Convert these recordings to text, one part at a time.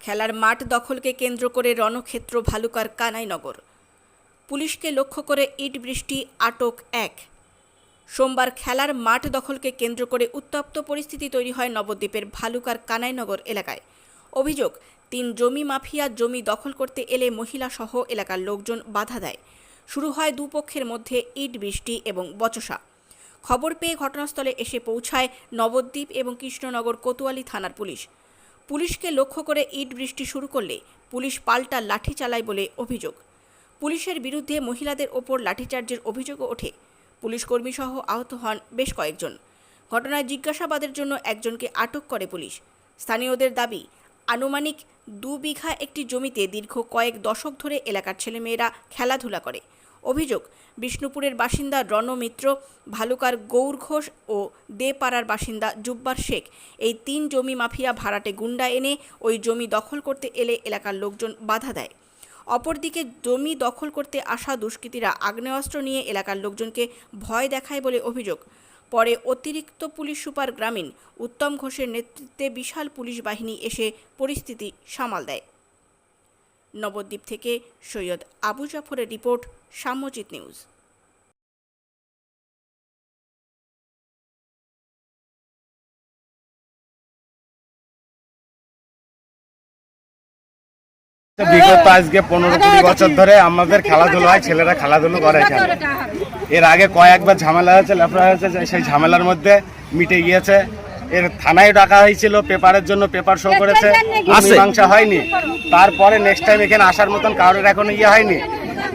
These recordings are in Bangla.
খেলার মাঠ দখলকে কেন্দ্র করে রণক্ষেত্র ভালুকার কানাইনগর। পুলিশকে লক্ষ্য করে ইট বৃষ্টি, আটক এক। সোমবার খেলার মাঠ দখলকে কেন্দ্র করে উত্তপ্ত পরিস্থিতি তৈরি হয় নবদ্বীপের ভালুকার কানাইনগর এলাকায়। অভিযোগ, তিন জমি মাফিয়া জমি দখল করতে এলে মহিলা সহ এলাকার লোকজন বাধা দেয়। শুরু হয় দুপক্ষের মধ্যে ইট বৃষ্টি এবং বচসা। খবর পেয়ে ঘটনাস্থলে এসে পৌঁছায় নবদ্বীপ এবং কৃষ্ণনগর কোতোয়ালি থানার পুলিশ। পুলিশকে লক্ষ্য করে ইট বৃষ্টি শুরু করলে পুলিশ পাল্টা লাঠি চালায় বলে অভিযোগ। পুলিশের বিরুদ্ধে মহিলাদের ওপর লাঠিচার্জের অভিযোগও ওঠে। পুলিশ কর্মীসহ আহত হন বেশ কয়েকজন। ঘটনায় জিজ্ঞাসাবাদের জন্য একজনকে আটক করে পুলিশ। স্থানীয়দের দাবি, আনুমানিক দু বিঘা একটি জমিতে দীর্ঘ কয়েক দশক ধরে এলাকার ছেলেমেয়েরা খেলাধুলা করে। অভিযোগ, বিষ্ণুপুরের বাসিন্দা রণ মিত্র, ভালুকার গৌর ঘোষ ও দেপাড়ার বাসিন্দা জুব্বার শেখ। এই তিন জমি মাফিয়া ভাড়াটে গুন্ডা এনে ওই জমি দখল করতে এলে এলাকার লোকজন বাধা দেয়। অপরদিকে জমি দখল করতে আসা দুষ্কৃতীরা আগ্নেয়াস্ত্র নিয়ে এলাকার লোকজনকে ভয় দেখায় বলে অভিযোগ। পরে অতিরিক্ত পুলিশ সুপার গ্রামীণ উত্তম ঘোষের নেতৃত্বে বিশাল পুলিশ বাহিনী এসে পরিস্থিতি সামাল দেয়। নবদ্বীপ থেকে সৈয়দ আবু জাফরের রিপোর্ট, সাম্যজিৎ নিউজ। বিগত আজকে পনেরো কুড়ি বছর ধরে আমাদের খেলাধুলো হয়, ছেলেরা খেলাধুলো করে এখানে। এর আগে কয়েকবার ঝামেলা হয়েছে লেফড়া হয়েছে, সেই ঝামেলার মধ্যে মিটে গিয়েছে। এর থানায় ডাকা হয়েছিল পেপারের জন্য পেপার শো করেছে মীমাংসা হয়নি। তারপরে নেক্সট টাইম এখানে আসার মতন কারোর এখনও ইয়ে হয়নি।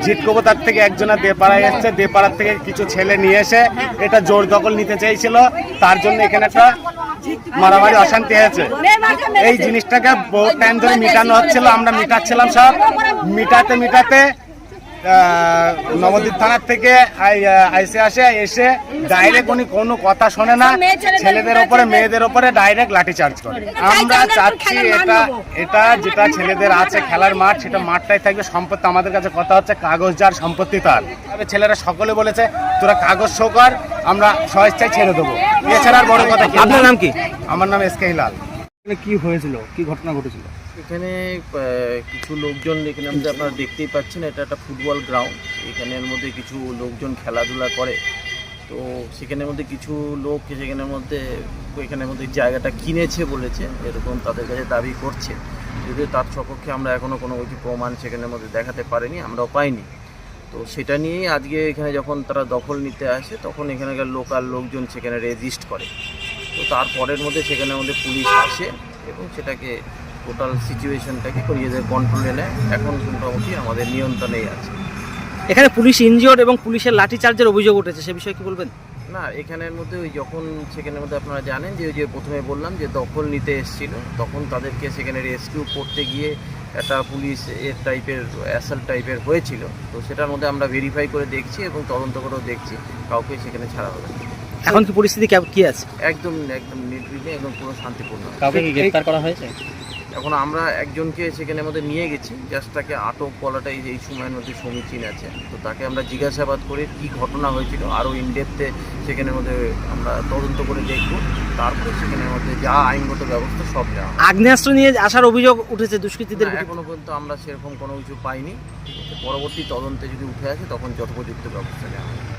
জিটকবতার থেকে একজনা দেপাড়ায় এসছে দেপাড়ার থেকে কিছু ছেলে নিয়ে এসে এটা জোর দখল নিতে চেয়েছিল তার জন্য এখানে একটা মারামারি অশান্তি হয়েছে। এই জিনিসটাকে বহু টাইম ধরে মিটানো হচ্ছিল আমরা মিটাচ্ছিলাম সব। মিটাতে মিটাতে নবদ্বীপ থানার থেকে আইসে আসে এসে ডাইরেক্ট উনি কোনো কথা শোনে না। ছেলেদের ওপরে মেয়েদের ওপরে ডাইরেক্ট লাঠি চার্জ করে আমরা চাচ্ছি এটা এটা যেটা ছেলেদের আছে খেলার মাঠ সেটা মাঠটাই থাকবে। সম্পত্তি আমাদের কাছে কথা হচ্ছে কাগজ যার সম্পত্তি তার। তবে ছেলেরা সকলে বলেছে তোরা কাগজ শো কর আমরা স্বেচ্ছায় ছেড়ে দেবো। এছাড়া আর বড় কথা কি? আপনার নাম কি? আমার নাম এস কে হিলাল। কি হয়েছিল? কি ঘটনা ঘটেছিল? এখানে কিছু লোকজন এখানে আমরা আপনারা দেখতেই পাচ্ছেন, এটা একটা ফুটবল গ্রাউন্ড। এখানের মধ্যে কিছু লোকজন খেলাধুলা করে। তো সেখানের মধ্যে কিছু লোক সেখানের মধ্যে, এখানের মধ্যে জায়গাটা কিনেছে বলেছে, এরকম তাদের কাছে দাবি করছে। যদিও তার সপক্ষে আমরা এখনও কোনো কিছু প্রমাণ সেখানের মধ্যে দেখাতে পারিনি, আমরাও পাইনি। তো সেটা নিয়েই আজকে এখানে যখন তারা দখল নিতে আসে, তখন এখানকার লোকাল লোকজন সেখানে রেজিস্ট করে। তো তারপরের মধ্যে সেখানের মধ্যে পুলিশ আসে এবং সেটাকে টোটাল সিচুয়েশনটাকে নিজেদের কন্ট্রোলে নেয়। এখন মোটামুটি আমাদের নিয়ন্ত্রণেই আছে। এখানে পুলিশ ইনজিওর্ড এবং পুলিশের লাঠিচার্জের অভিযোগ উঠেছে সে বিষয়ে কি বলবেন? না এখানের মধ্যে ওই যখন সেখানের মধ্যে আপনারা জানেন যে ওই যে প্রথমে বললাম যে দখল নিতে এসেছিল তখন তাদেরকে সেখানে রেস্কিউ করতে গিয়ে একটা পুলিশ এর টাইপের অ্যাসাল টাইপের হয়েছিল। তো সেটার মধ্যে আমরা ভেরিফাই করে দেখছি এবং তদন্ত করেও দেখছি কাউকে সেখানে ছাড়া হবে। এখন কি পরিস্থিতি কে- কি আছে? একদম একদম নির্বিঘ্নে একদম পুরো শান্তিপূর্ণ। কাউকে কি গ্রেফতার করা হয়েছে? এখন আমরা একজনকে সেখানে মধ্যে নিয়ে গেছি জাস্ট তাকে আটক বলাটাই এই সময়ের মধ্যে সমীচীন আছে। তো তাকে আমরা জিজ্ঞাসাবাদ করে কি ঘটনা হয়েছিল আরও ইনডেপথে সেখানে মধ্যে আমরা তদন্ত করে দেখব। তারপরে সেখানে মধ্যে যা আইনগত ব্যবস্থা সব নেওয়া। আগ্নেয়াস্ত্র নিয়ে আসার অভিযোগ উঠেছে দুষ্কৃতীদের না, বিরুদ্ধে। এখনও পর্যন্ত আমরা সেরকম কোনো কিছু পাইনি। পরবর্তী তদন্তে যদি উঠে আসে তখন যথোপযুক্ত ব্যবস্থা নেওয়া